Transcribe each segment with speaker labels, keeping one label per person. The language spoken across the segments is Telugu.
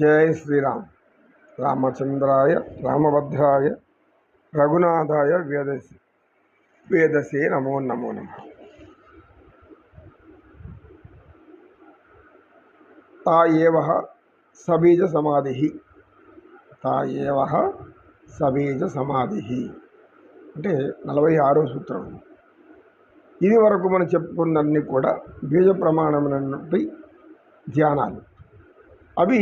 Speaker 1: జై శ్రీరామ్. రామచంద్రాయ రామభద్రాయ రఘునాథాయ వేదసి వేదసే నమో నమో నమ. తా ఏవ సబీజ సమాధి తా ఏవ సబీజ సమాధి అంటే నలభై ఆరో సూత్రం. ఇది వరకు మనం చెప్పుకున్నన్ని కూడా బీజ ప్రమాణమైనటువంటి ధ్యానాలు. అవి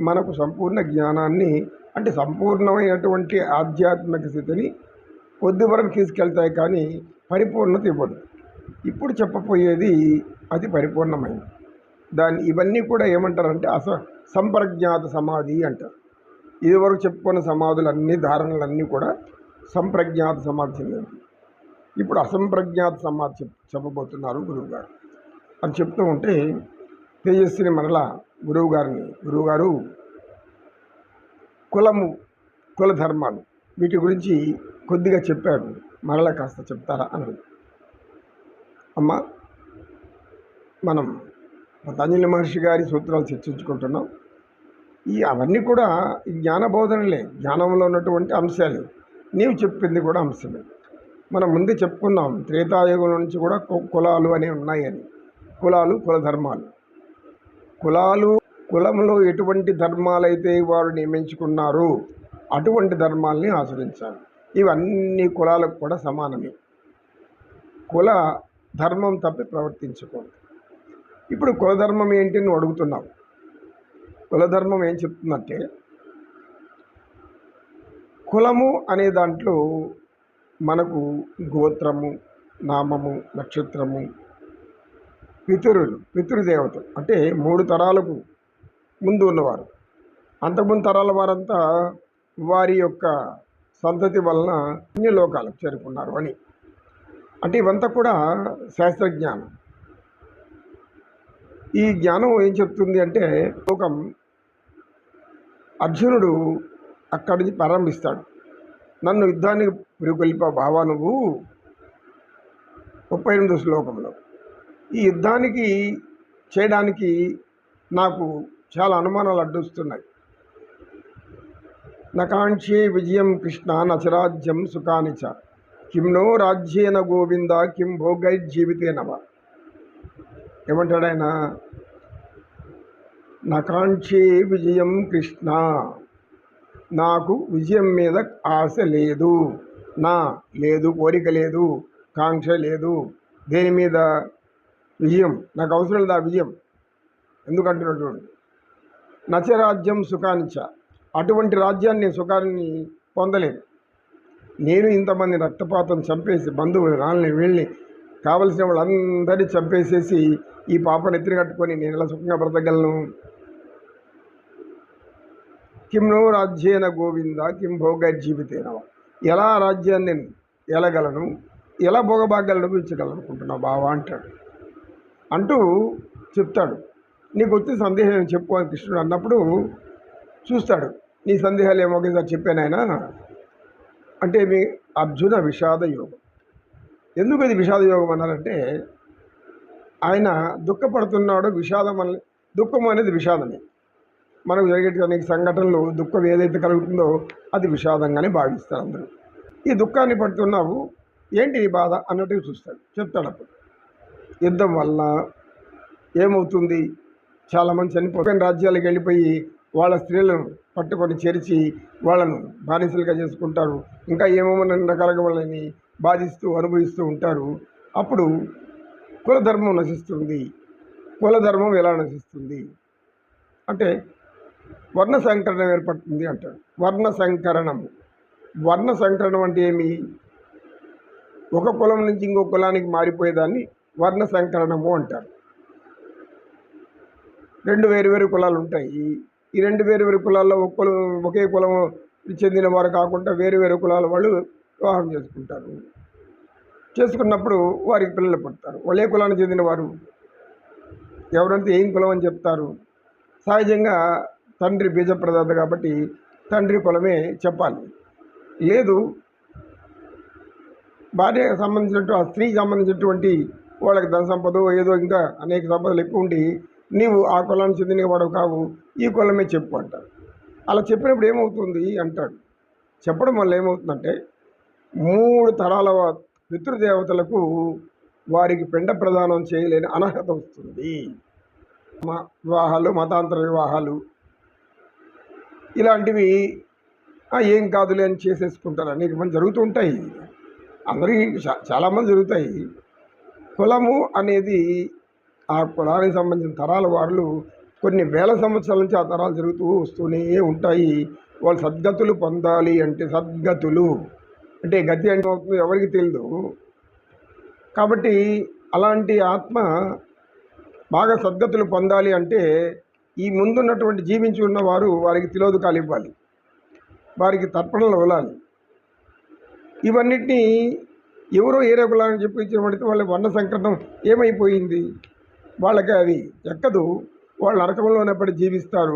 Speaker 1: మనకు సంపూర్ణ జ్ఞానాన్ని అంటే సంపూర్ణమైనటువంటి ఆధ్యాత్మిక స్థితిని కొద్ది వరకు తీసుకెళ్తాయి కానీ పరిపూర్ణత ఇవ్వదు. ఇప్పుడు చెప్పబోయేది అది పరిపూర్ణమైనది. దాన్ని ఇవన్నీ కూడా ఏమంటారంటే అస సంప్రజ్ఞాత సమాధి అంటారు. ఇదివరకు చెప్పుకున్న సమాధులన్నీ ధారణలన్నీ కూడా సంప్రజ్ఞాత సమాధి చెందినవి. ఇప్పుడు అసంప్రజ్ఞాత సమాధి చెప్ చెప్పబోతున్నారు గురువుగారు. అని చెప్తూ ఉంటే తేజస్విని మరలా గురువు గారిని గురువుగారు కులము కుల ధర్మాలు వీటి గురించి కొద్దిగా చెప్పారు. మరలా కాస్త చెప్తారా అన్నది. అమ్మ మనం పతంజలి మహర్షి గారి సూత్రాలు చర్చించుకుంటున్నాం. ఈ అవన్నీ కూడా జ్ఞానబోధనలే జ్ఞానంలో ఉన్నటువంటి అంశాలే. నీవు చెప్పింది కూడా అంశమే. మనం ముందే చెప్పుకున్నాం త్రేతాయుగం నుంచి కూడా కు- కులాలు అనేవి ఉన్నాయని కులాలు కుల ధర్మాలు. కులాలు కులంలో ఎటువంటి ధర్మాలైతే వారు నియమించుకున్నారో అటువంటి ధర్మాల్ని ఆచరించాలి. ఇవన్నీ కులాలకు కూడా సమానమే. కుల ధర్మం తప్పి ప్రవర్తించకూడదు. ఇప్పుడు కులధర్మం ఏంటి నువ్వు అడుగుతున్నావు కులధర్మం ఏం చెప్తుందంటే కులము అనే దాంట్లో మనకు గోత్రము నామము నక్షత్రము పితరులు పితృదేవతలు అంటే మూడు తరాలకు ముందు ఉన్నవారు. అంతకుముందు తరాల వారంతా వారి యొక్క సంతతి వలన పుణ్యలోకాలకు చేరుకున్నారు అని. అంటే ఇవంతా కూడా శాస్త్రజ్ఞానం. ఈ జ్ఞానం ఏం చెప్తుంది అంటే లోకం అర్జునుడు అక్కడి నుంచి ప్రారంభిస్తాడు. నన్ను యుద్ధానికి పురికొల్పా భావా నువ్వు ముప్పై ఎనిమిదో శ్లోకంలో. ఈ యుద్ధానికి చేయడానికి నాకు చాలా అనుమానాలు అడ్డుస్తున్నాయి. నకాంక్షే విజయం కృష్ణ నచరాజ్యం సుఖానిచ కిమ్నో నో రాజ్యేన గోవింద కిం భోగైర్జీవితేనవ ఏమంటాడు ఆయన నకాంక్షే విజయం కృష్ణ. నాకు విజయం మీద ఆశ లేదు. నా లేదు కోరిక లేదు కాంక్ష లేదు. దేని మీద? విజయం. నాకు అవసరం లేదు ఆ విజయం ఎందుకంటున్నాడు చూడండి. నచరాజ్యం సుఖానిచ్చ అటువంటి రాజ్యాన్ని సుఖాన్ని పొందలేదు. నేను ఇంతమంది రక్తపాతం చంపేసి బంధువులు రాళ్ళని వీళ్ళని కావలసిన వాళ్ళందరినీ చంపేసేసి ఈ పాపను ఎత్తిన కట్టుకొని నేను ఎలా సుఖంగా బ్రతకగలను? కిమ్నో నో రాజ్యేన గోవింద కిం భోగ జీవితేనవ ఎలా రాజ్యాన్ని ఎలగలను? ఎలా భోగభాగ్యాలు అనుభవించగలను అనుకుంటున్నావు బావా అంటాడు. అంటూ చెప్తాడు. నీకు వచ్చిన సందేహం చెప్పు అని కృష్ణుడు అన్నప్పుడు చూస్తాడు. నీ సందేహాలు ఏమో ఒకేసారి చెప్పాను ఆయన. అంటే మీ అర్జున విషాద యోగం. ఎందుకు ఇది విషాద యోగం అన్నారంటే ఆయన దుఃఖపడుతున్నాడు విషాదం అనే దుఃఖం అనేది విషాదమే. మనకు జరిగే సంఘటనలు దుఃఖం ఏదైతే కలుగుతుందో అది విషాదంగానే భావిస్తారు అందరూ. ఈ దుఃఖాన్ని పడుతున్నావు ఏంటి నీ బాధ అన్నట్టుగా చూస్తాడు. చెప్తాడు అప్పుడు. యుద్ధం వల్ల ఏమవుతుంది? చాలామంది చనిపోయిన రాజ్యాలకు వెళ్ళిపోయి వాళ్ళ స్త్రీలను పట్టుకొని చేర్చి వాళ్ళను బానిసలుగా చేసుకుంటారు. ఇంకా ఏమేమో రకాలుగా వాళ్ళని బాధిస్తూ అనుభవిస్తూ ఉంటారు. అప్పుడు కులధర్మం నశిస్తుంది. కులధర్మం ఎలా నశిస్తుంది? అంటే వర్ణ సంకరణం ఏర్పడుతుంది అంటారు. వర్ణ సంకరణము వర్ణ సంకరణం అంటే ఏమి? ఒక కులం నుంచి ఇంకో కులానికి మారిపోయేదాన్ని వర్ణ సంకరణము అంటారు. రెండు వేరు వేరు కులాలు ఉంటాయి. ఈ- రెండు వేరు వేరు కులాల్లో ఒక కులం ఒకే కులం చెందిన వారు కాకుండా వేరు వేరు కులాల వాళ్ళు వివాహం చేసుకుంటారు. చేసుకున్నప్పుడు వారికి పిల్లలు పుడతారు. వాళ్ళే కులానికి చెందిన వారు ఎవరంతా ఏం కులం అని చెప్తారు? సహజంగా తండ్రి బీజప్రదాత కాబట్టి తండ్రి కులమే చెప్పాలి. లేదు భార్యకు సంబంధించినట్టు ఆ స్త్రీకి సంబంధించినటువంటి వాళ్ళకి ధన సంపద ఏదో ఇంకా అనేక సంపదలు ఎక్కువ ఉండి నీవు ఆ కులానికి చెందిన వాడు కావు ఈ కులమే చెప్పు అంటారు. అలా చెప్పినప్పుడు ఏమవుతుంది అంటాడు. చెప్పడం వల్ల ఏమవుతుందంటే మూడు తరాల పితృదేవతలకు వారికి పిండ ప్రదానం చేయలేని అనర్హత వస్తుంది. మా వివాహాలు మతాంతర వివాహాలు ఇలాంటివి ఏం కాదులే అని చేసేసుకుంటారు. అనేక మంది జరుగుతూ ఉంటాయి. అందరికీ చాలామంది జరుగుతాయి. కులము అనేది ఆ కులానికి సంబంధించిన తరాల వాళ్ళు కొన్ని వేల సంవత్సరాల నుంచి ఆ తరాలు జరుగుతూ వస్తూనే ఉంటాయి. వాళ్ళు సద్గతులు పొందాలి అంటే సద్గతులు. అంటే గతి అంటే అవుతుందో ఎవరికి తెలియదు కాబట్టి అలాంటి ఆత్మ బాగా సద్గతులు పొందాలి అంటే ఈ ముందున్నటువంటి జీవించి ఉన్నవారు వారికి తిలోదకాలు ఇవ్వాలి. వారికి తర్పణలు ఇవ్వాలి ఇవన్నిటినీ ఎవరో ఏరే కులానికి చెప్పి ఇచ్చినబడితే వాళ్ళ వర్ణ సంకటం ఏమైపోయింది? వాళ్ళకి అది ఎక్కదు. వాళ్ళు నరకంలోనే పడి జీవిస్తారు.